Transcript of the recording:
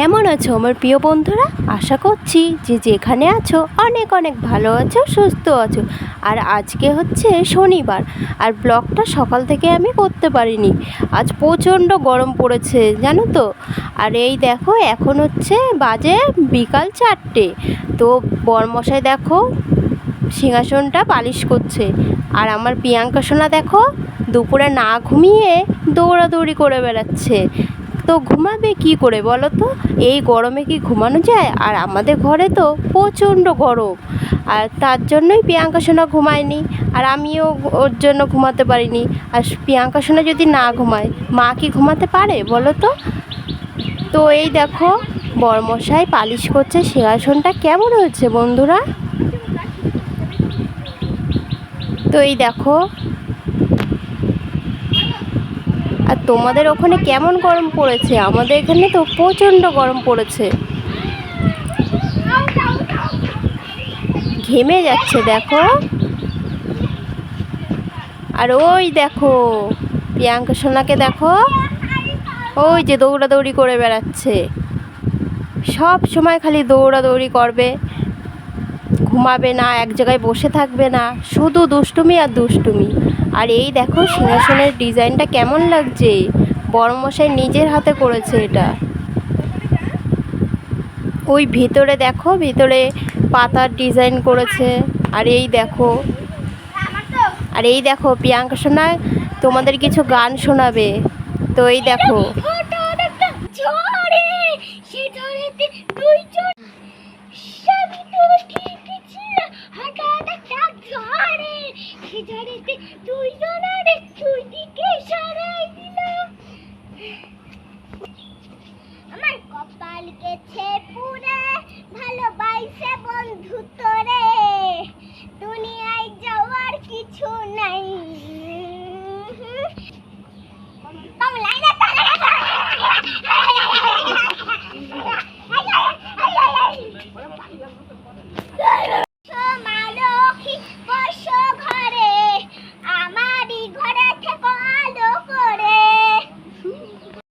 কেমন আছো আমার প্রিয় বন্ধুরা? আশা করছি যে যেখানে আছো অনেক অনেক ভালো আছো, সুস্থ আছো। আর আজকে হচ্ছে শনিবার, আর ব্লগটা সকাল থেকে আমি করতে পারিনি। আজ প্রচণ্ড গরম পড়েছে, জানো তো? আর এই দেখো, এখন হচ্ছে বাজে বিকাল চারটে। তো বরমশাই দেখো, সিংহাসনটা পালিশ করছে। আর আমার প্রিয়াঙ্কা সোনা দেখো, দুপুরে না ঘুমিয়ে দৌড়াদৌড়ি করে বেড়াচ্ছে। তো ঘুমাবে কি করে বলো তো? এই গরমে কি ঘুমানো যায়? আর আমাদের ঘরে তো প্রচণ্ড গরম। আর তার জন্যই প্রিয়াঙ্কা সোনা ঘুমায়নি। আর আমিও ওর জন্য ঘুমাতে পারিনি। আর প্রিয়াঙ্কা সোনা যদি না ঘুমায়, মা কি ঘুমাতে পারে বলো তো? তো এই দেখো, বরমশাই পালিশ করছে সিংহাসনটা। কেমন হয়েছে বন্ধুরা? তো এই দেখো আর তোমাদের ওখানে কেমন গরম পড়েছে? আমাদের এখানে তো প্রচণ্ড গরম পড়েছে। ঘেমে যাচ্ছে, দেখো। আর ওই দেখো, প্রিয়াঙ্কা সোনাকে দেখো। ওই যে দৌড়াদৌড়ি করে বেড়াচ্ছে। সব সময় খালি দৌড়াদৌড়ি করবে। ঘুমাবে না, এক জায়গায় বসে থাকবে না, শুধু দুষ্টুমি আর দুষ্টুমি। আর এই দেখো সিংহাসনের ডিজাইনটা কেমন লাগছে? বড়মশাই নিজের হাতে করেছে এটা। ওই ভিতরে দেখো, ভিতরে পাতার ডিজাইন করেছে। আর এই দেখো, আর এই দেখো, প্রিয়াঙ্কা সোনা তোমাদের কিছু গান শোনাবে। তো এই দেখো সে তুই দুইজন